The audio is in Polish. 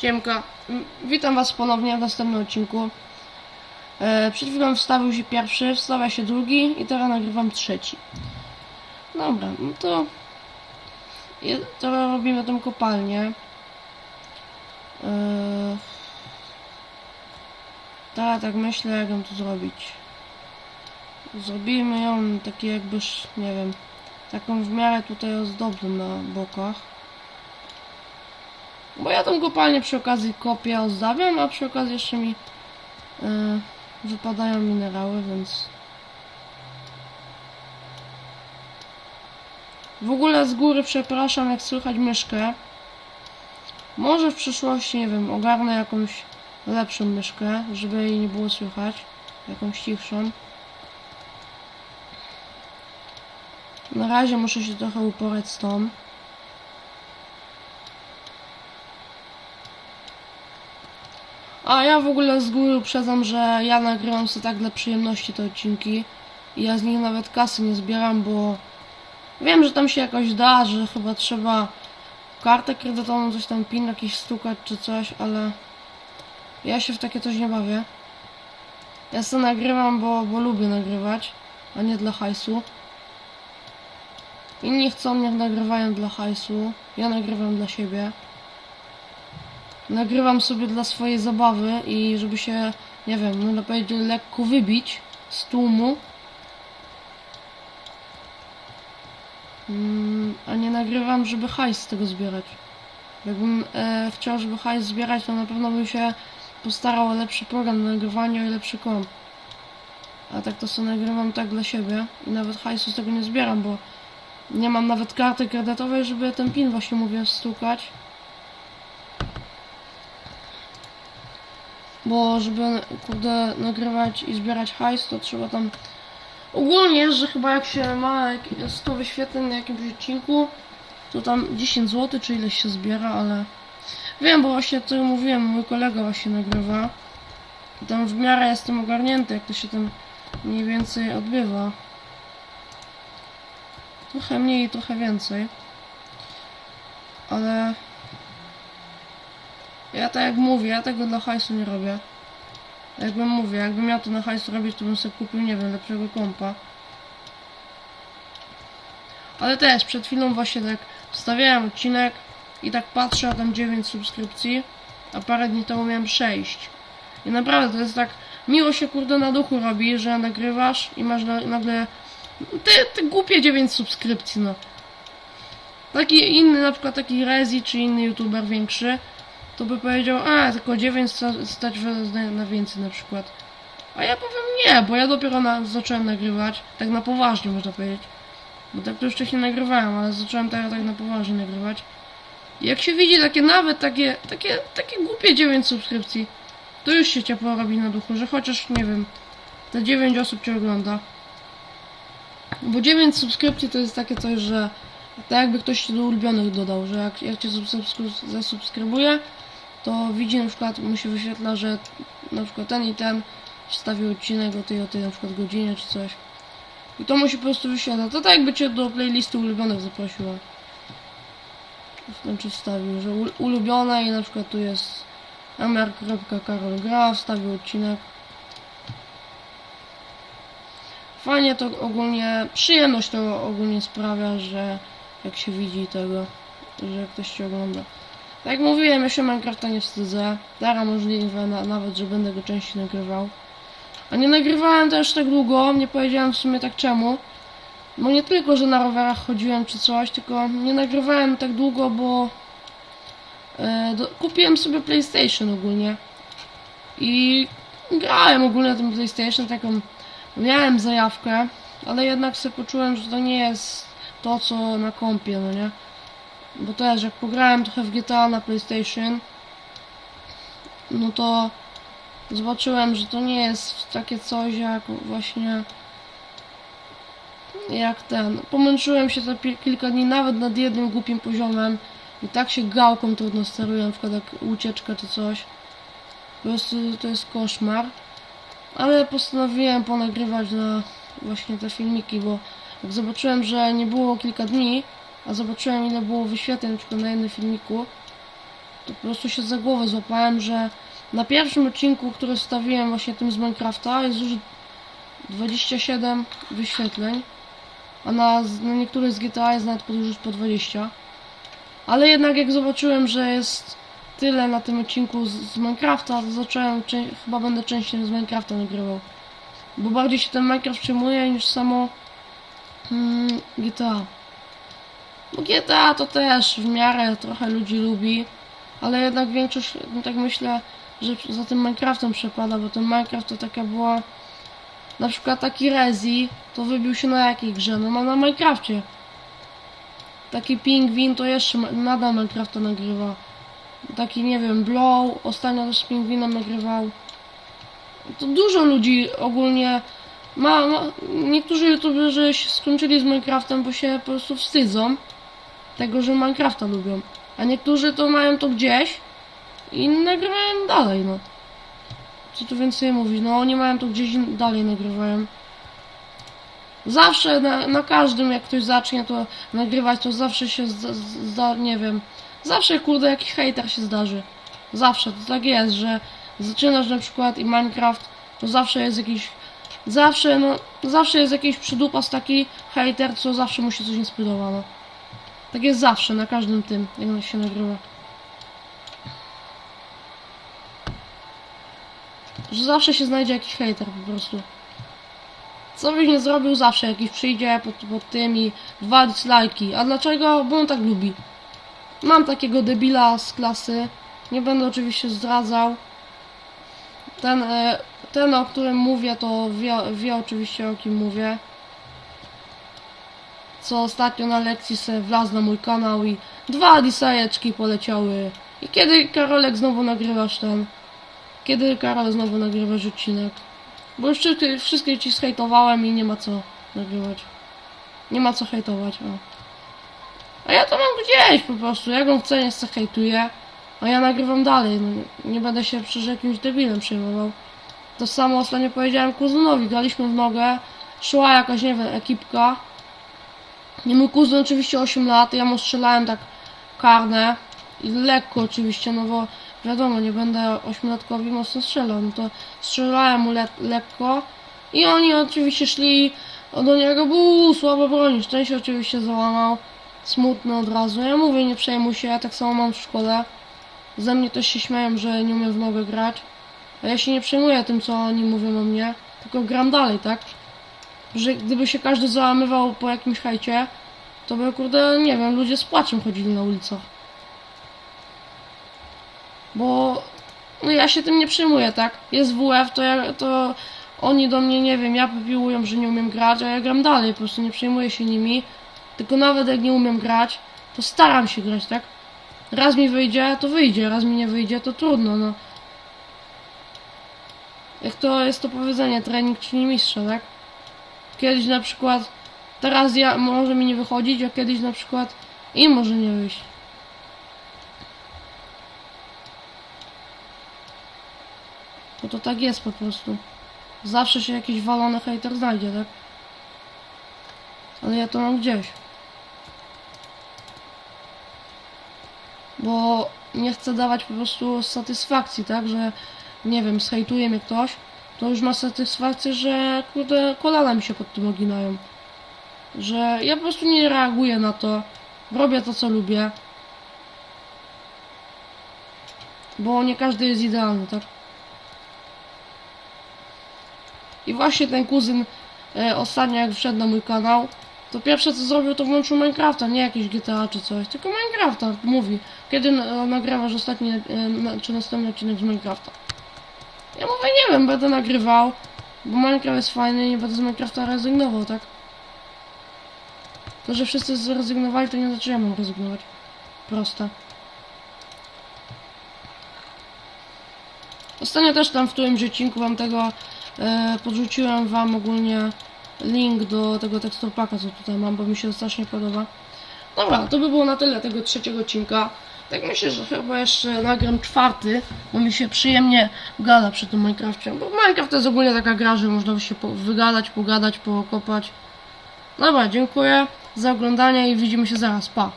Siemka, witam was ponownie w następnym odcinku. E, przed chwilą wstawił się pierwszy, wstawia się drugi i teraz nagrywam trzeci. Dobra, no to... Teraz robimy tą kopalnię. E, teraz tak myślę, jak ją tu zrobić. Zrobimy ją takie jakbyś, nie wiem, taką w miarę tutaj ozdobną na bokach. Bo ja tą kopalnię przy okazji kopię, ozdabiam, a przy okazji jeszcze mi e, wypadają minerały, więc... W ogóle z góry przepraszam, jak słychać myszkę. Może w przyszłości, nie wiem, ogarnę jakąś lepszą myszkę, żeby jej nie było słychać. Jakąś cichszą. Na razie muszę się trochę uporać z tą. A ja w ogóle z góry uprzedzam, że ja nagrywam sobie tak dla przyjemności te odcinki. I ja z nich nawet kasy nie zbieram, bo wiem, że tam się jakoś da, że chyba trzeba kartę kredytową, coś tam pin jakiś stukać czy coś, ale ja się w takie coś nie bawię. Ja sobie nagrywam, bo, bo lubię nagrywać, a nie dla hajsu. Inni chcą, niech nagrywają dla hajsu. Ja nagrywam dla siebie. Nagrywam sobie dla swojej zabawy i żeby się, nie wiem, no powiedzieć, lekko wybić z tłumu. Mm, a nie nagrywam, żeby hajs z tego zbierać. Jakbym e, chciał, żeby hajs zbierać, to na pewno bym się postarał o lepszy program nagrywania i lepszy komp. A tak to sobie nagrywam tak dla siebie i nawet hajsu z tego nie zbieram, bo nie mam nawet karty kredytowej, żeby ten pin właśnie mówię stukać. Bo żeby kurde nagrywać i zbierać hajs, to trzeba tam ogólnie, że chyba jak się ma jak- 100 wyświetleń na jakimś odcinku, to tam 10 zł czy ileś się zbiera, ale wiem, bo właśnie co mówiłem, mój kolega właśnie nagrywa. I tam w miarę jestem ogarnięty, jak to się tam mniej więcej odbywa. Trochę mniej, trochę więcej. Ale ja tak jak mówię, ja tego dla hajsu nie robię. Jakbym mówię, jakbym miał to na hajsu robić, to bym sobie kupił, nie wiem, lepszego kompa. Ale też, przed chwilą właśnie tak wstawiałem odcinek i tak patrzę, a tam 9 subskrypcji, a parę dni temu miałem 6. I naprawdę to jest tak, miło się kurde na duchu robi, że nagrywasz i masz na, nagle te, te głupie 9 subskrypcji, no. Taki inny, na przykład taki Rezi, czy inny youtuber większy, to by powiedział, a tylko 9 sta- stać na, na więcej na przykład. A ja powiem nie, bo ja dopiero na, zacząłem nagrywać, tak na poważnie można powiedzieć. Bo tak to już wcześniej nagrywałem, ale zacząłem teraz tak na poważnie nagrywać. I jak się widzi takie nawet takie, takie, takie głupie 9 subskrypcji, to już się ciepło robi na duchu, że chociaż, nie wiem, te 9 osób cię ogląda. Bo 9 subskrypcji to jest takie coś, że tak jakby ktoś ci do ulubionych dodał, że jak, jak cię subskry- zasubskrybuje, to widzi na przykład, mu się wyświetla, że na przykład ten i ten wstawił odcinek o tej, o tej na przykład godzinie czy coś. I to mu się po prostu wyświetla. To tak jakby cię do playlisty ulubionych zaprosiła. Znaczy wstawił, że ul- ulubione i na przykład tu jest mr.karolgra, wstawił odcinek. Fajnie to ogólnie, przyjemność to ogólnie sprawia, że jak się widzi tego, że ktoś cię ogląda. Tak jak mówiłem, ja się Minecrafta nie wstydzę. Teraz możliwe na, nawet, że będę go częściej nagrywał. A nie nagrywałem też tak długo, nie powiedziałem w sumie tak czemu. Bo nie tylko, że na rowerach chodziłem czy coś, tylko nie nagrywałem tak długo, bo e, do, kupiłem sobie PlayStation ogólnie. I grałem ogólnie na tym PlayStation, taką miałem zajawkę, ale jednak sobie poczułem, że to nie jest to, co na kompie, no nie? Bo też jak pograłem trochę w GTA na PlayStation, no to zobaczyłem, że to nie jest takie coś jak właśnie jak ten. Pomęczyłem się pi- kilka dni nawet nad jednym głupim poziomem i tak się gałką trudno steruję, na przykład jak ucieczka czy coś. Po prostu to jest koszmar. Ale postanowiłem ponagrywać na właśnie te filmiki, bo jak zobaczyłem, że nie było kilka dni, a zobaczyłem ile było wyświetleń na na jednym filmiku, to po prostu się za głowę złapałem, że na pierwszym odcinku, który wstawiłem właśnie tym z Minecrafta jest już 27 wyświetleń, a na, na niektórych z GTA jest nawet już po 20. Ale jednak jak zobaczyłem, że jest tyle na tym odcinku z, z Minecrafta, to zacząłem, czę- chyba będę częściej z Minecrafta nagrywał. Bo bardziej się ten Minecraft przejmuje niż samo mm, GTA. Bo GTA to też w miarę trochę ludzi lubi, ale jednak większość, no tak myślę, że za tym Minecraftem przepada, bo ten Minecraft to taka była... Na przykład taki Rezi, to wybił się na jakiej grze? No ma na Minecrafcie. Taki Pingwin to jeszcze nadal Minecrafta nagrywa. Taki, nie wiem, Blow, ostatnio też z Pingwinem nagrywał. To dużo ludzi ogólnie ma, ma niektórzy youtuberzy się skończyli z Minecraftem, bo się po prostu wstydzą tego, że Minecrafta lubią. A niektórzy to mają to gdzieś i nagrywają dalej, no. Co tu więcej mówić? No oni mają to gdzieś dalej nagrywają. Zawsze na, na każdym, jak ktoś zacznie to nagrywać, to zawsze się zda, zda, nie wiem, zawsze kurde jakiś hater się zdarzy. Zawsze, to tak jest, że zaczynasz na przykład i Minecraft, to zawsze jest jakiś, zawsze, no, zawsze jest jakiś przydupas taki hater, co zawsze mu się coś nie no. Tak jest zawsze, na każdym tym, jak się nagrywa. Że zawsze się znajdzie jakiś hater po prostu. Co byś nie zrobił, zawsze jakiś przyjdzie pod, pod tym i dwa dislike'i. A dlaczego? Bo on tak lubi. Mam takiego debila z klasy. Nie będę oczywiście zdradzał. Ten, e, ten o którym mówię, to wie, wie oczywiście o kim mówię. Co ostatnio na lekcji se wlazł na mój kanał i dwa disajeczki poleciały. I kiedy Karolek znowu nagrywasz ten? Kiedy Karol znowu nagrywasz odcinek? Bo już wszystkie, wszystkie ci zhejtowałem i nie ma co nagrywać. Nie ma co hejtować, o. A ja to mam gdzieś po prostu. Jak on chce, nie chce hejtuje. A ja nagrywam dalej. No, nie będę się przecież jakimś debilem przejmował. To samo ostatnio powiedziałem kuzynowi. Graliśmy w nogę. Szła jakaś, nie wiem, ekipka. I mój kuzyn oczywiście 8 lat. Ja mu strzelałem tak karne. I lekko oczywiście, no bo wiadomo, nie będę ośmiolatkowi mocno strzelał. No to strzelałem mu le lekko. I oni oczywiście szli do niego, był słabo bronisz. Ten się oczywiście załamał. Smutny od razu. Ja mówię, nie przejmuj się, ja tak samo mam w szkole. Ze mnie też się śmieją, że nie umiem w nogę grać. A ja się nie przejmuję tym, co oni mówią o mnie, tylko gram dalej, tak? Że gdyby się każdy załamywał po jakimś hejcie, to by, kurde, nie wiem, ludzie z płaczem chodzili na ulicach. Bo no ja się tym nie przejmuję, tak? Jest WF, to ja, to oni do mnie, nie wiem, ja popiłują, że nie umiem grać, a ja gram dalej, po prostu nie przejmuję się nimi. Tylko nawet jak nie umiem grać, to staram się grać, tak? Raz mi wyjdzie, to wyjdzie, raz mi nie wyjdzie, to trudno, no. Jak to jest to powiedzenie, trening czyni mistrza, tak? Kiedyś na przykład, teraz ja, może mi nie wychodzić, a kiedyś na przykład im może nie wyjść. Bo to tak jest po prostu. Zawsze się jakiś walony hater znajdzie, tak? Ale ja to mam gdzieś. Bo nie chcę dawać po prostu satysfakcji, tak? Że nie wiem, zhejtuje mnie ktoś, to już ma satysfakcję, że kurde, kolana mi się pod tym oginają. Że ja po prostu nie reaguję na to. Robię to, co lubię. Bo nie każdy jest idealny, tak? I właśnie ten kuzyn e, ostatnio jak wszedł na mój kanał, to pierwsze co zrobił to włączył Minecrafta, nie jakieś GTA czy coś, tylko Minecrafta. Mówi, kiedy e, nagrywasz ostatni, e, na, czy następny odcinek z Minecrafta. Ja mówię, nie wiem, będę nagrywał, bo Minecraft jest fajny i nie będę z Minecrafta rezygnował, tak? To, że wszyscy zrezygnowali, to nie znaczy, że ja mam rezygnować. Proste. Ostatnio też tam w którymś odcinku wam tego e, podrzuciłem wam ogólnie link do tego teksturpaka, co tutaj mam, bo mi się strasznie podoba. Dobra, to by było na tyle tego trzeciego odcinka. Tak myślę, że chyba jeszcze nagram czwarty, bo mi się przyjemnie gada przy tym Minecrafcie. Bo Minecraft to jest ogólnie taka gra, że można się wygadać, pogadać, pokopać. Dobra, dziękuję za oglądanie i widzimy się zaraz. Pa!